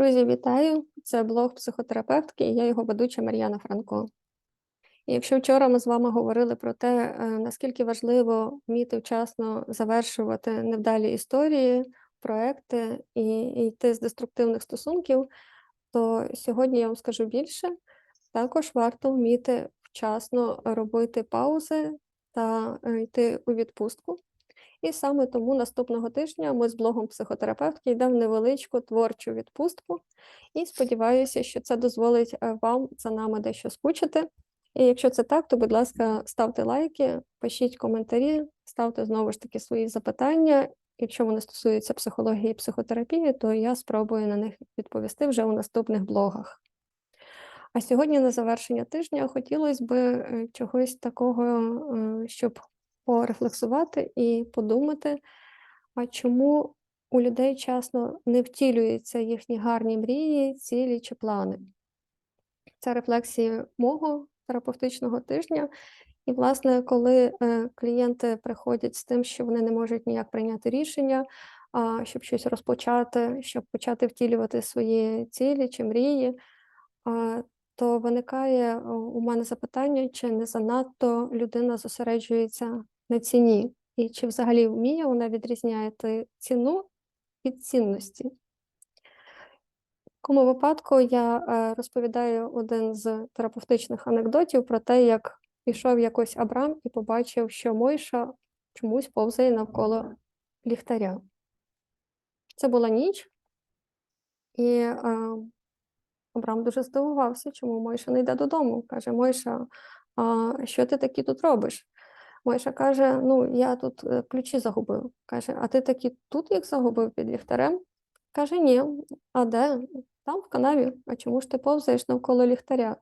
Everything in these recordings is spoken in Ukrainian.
Друзі, вітаю! Це блог психотерапевтки, і я його ведуча Мар'яна Франко. І якщо вчора ми з вами говорили про те, е, наскільки важливо вміти вчасно завершувати невдалі історії, проекти і, йти з деструктивних стосунків, то сьогодні я вам скажу більше. Також варто вміти вчасно робити паузи та е, йти у відпустку. І саме тому наступного тижня ми з блогом психотерапевтки йдемо невеличку творчу відпустку. І сподіваюся, що це дозволить е, вам за нами дещо скучити. І якщо це так, то, будь ласка, ставте лайки, пишіть коментарі, ставте знову ж таки свої запитання. Якщо вони стосуються психології і психотерапії, то я спробую на них відповісти вже у наступних блогах. А сьогодні на завершення тижня хотілося б е, чогось такого, е, щоб порефлексувати і подумати, а чому у людей часно не втілюються їхні гарні мрії, цілі чи плани. Це рефлексії мого терапевтичного тижня. І, власне, коли е, клієнти приходять з тим, що вони не можуть ніяк прийняти рішення, щоб щось розпочати, щоб почати втілювати свої цілі чи мрії, то виникає у мене запитання, чи не занадто людина зосереджується на ціні, і чи взагалі вміє вона відрізняти ціну від цінності. В такому випадку я е, розповідаю один з терапевтичних анекдотів про те, як пішов якось Абрам і побачив, що Мойша чомусь повзає навколо ліхтаря. Це була ніч, і е, Абрам дуже здивувався, чому Мойша не йде додому. Каже: Мойша, а що ти таки тут робиш? Мойша каже: Ну, я тут е, ключі загубив. Каже, а ти таки тут їх загубив під ліхтарем? Каже, ні. А де? Там в канаві. А чому ж ти повзаєш навколо ліхтаря?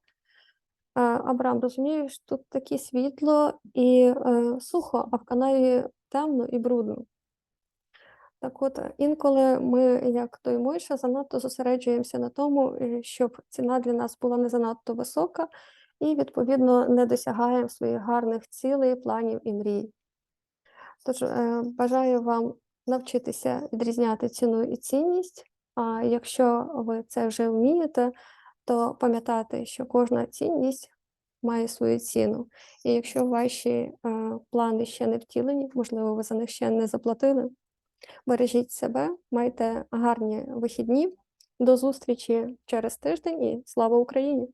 Абрам, розумієш, тут таке світло і е, сухо, а в канаві темно і брудно. Так от, інколи ми, як той Мойша, занадто зосереджуємося на тому, е, щоб ціна для нас була не занадто висока, і, відповідно, не досягаємо своїх гарних цілей, планів і мрій. Тож е, бажаю вам навчитися відрізняти ціну і цінність. А якщо ви це вже вмієте, то пам'ятати, що кожна цінність має свою ціну. І якщо ваші е, плани ще не втілені, можливо, ви за них ще не заплатили, бережіть себе, майте гарні вихідні. До зустрічі через тиждень і слава Україні!